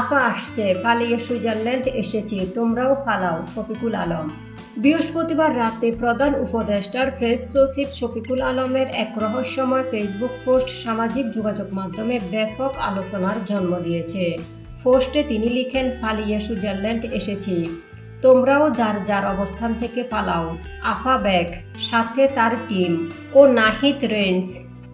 আপা আসছে, পালিয়ে সুইজারল্যান্ড এসেছি, তোমরাও পালাও, শফিকুল আলম। বৃহস্পতিবার রাতে প্রধান উপদেষ্টার প্রেস সচিব শফিকুল আলমের এক রহস্যময় ফেসবুক পোস্ট সামাজিক যোগাযোগ মাধ্যমে ব্যাপক আলোচনার জন্ম দিয়েছে। পোস্টে তিনি লিখেন, পালিয়ে সুইজারল্যান্ড এসেছি। তোমরাও যার যার অবস্থান থেকে পালাও। আফা ব্যাগ, সাথে তার টিম ও নাহিদ রেঞ্জ।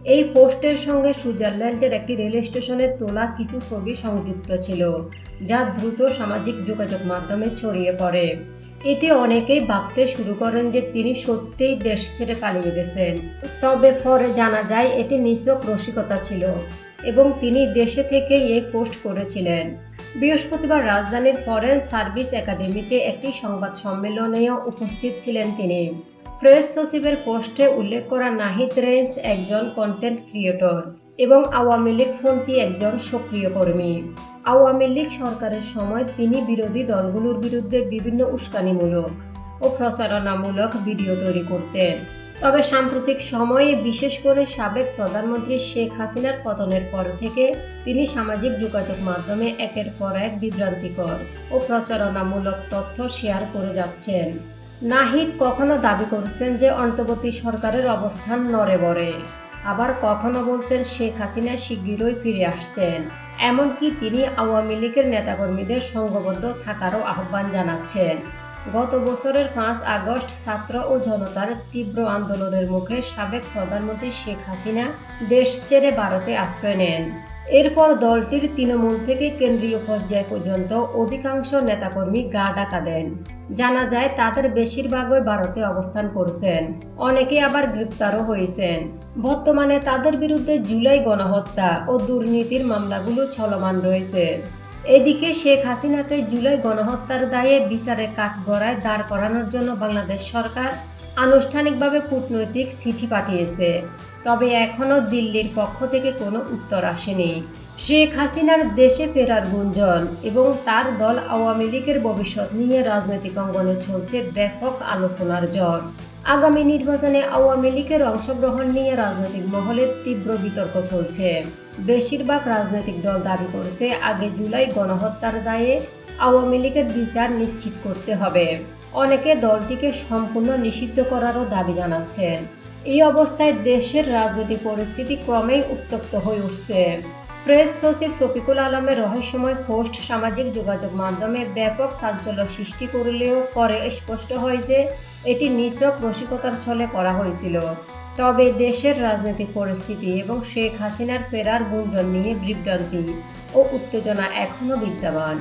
এই পোস্টের সঙ্গে সুইজারল্যান্ডের একটি রেল স্টেশনে তোলা কিছু ছবি সংযুক্ত ছিল, যা দ্রুত সামাজিক যোগাযোগ মাধ্যমে ছড়িয়ে পড়ে। এতে অনেকেই ভাবতে শুরু করেন যে তিনি সত্যিই দেশ ছেড়ে পালিয়ে গেছেন। তবে পরে জানা যায়, এটি নিছক রসিকতা ছিল এবং তিনি দেশে থেকেই এই পোস্ট করেছিলেন। বৃহস্পতিবার রাজধানীর ফরেন সার্ভিস একাডেমিতে একটি সংবাদ সম্মেলনেও উপস্থিত ছিলেন তিনি। প্রেস সচিবের পোস্টে উল্লেখ করা নাহিদ রেঞ্জ একজন কন্টেন্ট ক্রিয়েটর এবং আওয়ামী লীগ লীগপন্থী একজন সক্রিয় কর্মী। আওয়ামী লীগ সরকারের সময় তিনি বিরোধী দলগুলোর বিরুদ্ধে বিভিন্ন উস্কানিমূলক ও প্রচারণামূলক ভিডিও তৈরি করতেন। তবে সাম্প্রতিক সময়ে বিশেষ করে সাবেক প্রধানমন্ত্রী শেখ হাসিনার পতনের পর থেকে তিনি সামাজিক যোগাযোগ মাধ্যমে একের পর এক বিভ্রান্তিকর ও প্রচারণামূলক তথ্য শেয়ার করে যাচ্ছেন। নাহিদ কখনো দাবি করছেন যে অন্তর্বর্তী সরকারের অবস্থান নড়ে বড়ে। আবার কখনো বলছেন শেখ হাসিনা শিগগিরই ফিরে আসছেন। এমনকি তিনি আওয়ামী লীগের নেতাকর্মীদের সংঘবদ্ধ থাকারও আহ্বান জানাচ্ছেন। গত বছরের পাঁচ আগস্ট ছাত্র ও জনতার তীব্র আন্দোলনের মুখে সাবেক প্রধানমন্ত্রী শেখ হাসিনা দেশ ছেড়ে ভারতে আশ্রয় নেন। এরপর দলটির তৃণমূল থেকে কেন্দ্রীয় পর্যায় পর্যন্ত অধিকাংশ নেতাকর্মী গা ডাকা দেন। জানা যায়, তাদের বেশিরভাগই ভারতে অবস্থান করছেন। অনেকে আবার গ্রেপ্তারও হয়েছেন। বর্তমানে তাদের বিরুদ্ধে জুলাই গণহত্যা ও দুর্নীতির মামলাগুলো চলমান রয়েছে। এদিকে শেখ হাসিনাকে জুলাই গণহত্যার দায়ে বিচারের কাঠগড়ায় দাঁড় করানোর জন্য বাংলাদেশ সরকার আনুষ্ঠানিকভাবে কূটনৈতিক চিঠি পাঠিয়েছে। তবে এখনও দিল্লির পক্ষ থেকে কোনো উত্তর আসেনি। শেখ হাসিনার দেশে ফেরার গুঞ্জন এবং তার দল আওয়ামী লীগের ভবিষ্যৎ নিয়ে রাজনৈতিক অঙ্গনে চলছে ব্যাপক আলোচনার জ্বর আগামী নির্বাচনে আওয়ামী লীগের অংশগ্রহণ নিয়ে রাজনৈতিক মহলে তীব্র বিতর্ক চলছে। বেশিরভাগ রাজনৈতিক দল দাবি করেছে, আগে জুলাই গণহত্যার দায়ে আওয়ামী লীগের বিচার নিশ্চিত করতে হবে। অনেকে দলটিকে সম্পূর্ণ নিষিদ্ধ করারও দাবি জানাচ্ছেন। এই অবস্থায় দেশের রাজনৈতিক পরিস্থিতি ক্রমেই উত্তপ্ত হয়ে উঠছে। প্রেস সচিব শফিকুল আলমের রহস্যময় পোস্ট সামাজিক যোগাযোগ মাধ্যমে ব্যাপক চাঞ্চল্য সৃষ্টি করলেও পরে স্পষ্ট হয় যে এটি নিছক রসিকতার ছলে করা হয়েছিল। তবে দেশের রাজনৈতিক পরিস্থিতি এবং শেখ হাসিনার ফেরার গুঞ্জন নিয়ে বিভ্রান্তি ও উত্তেজনা এখনও বিদ্যমান।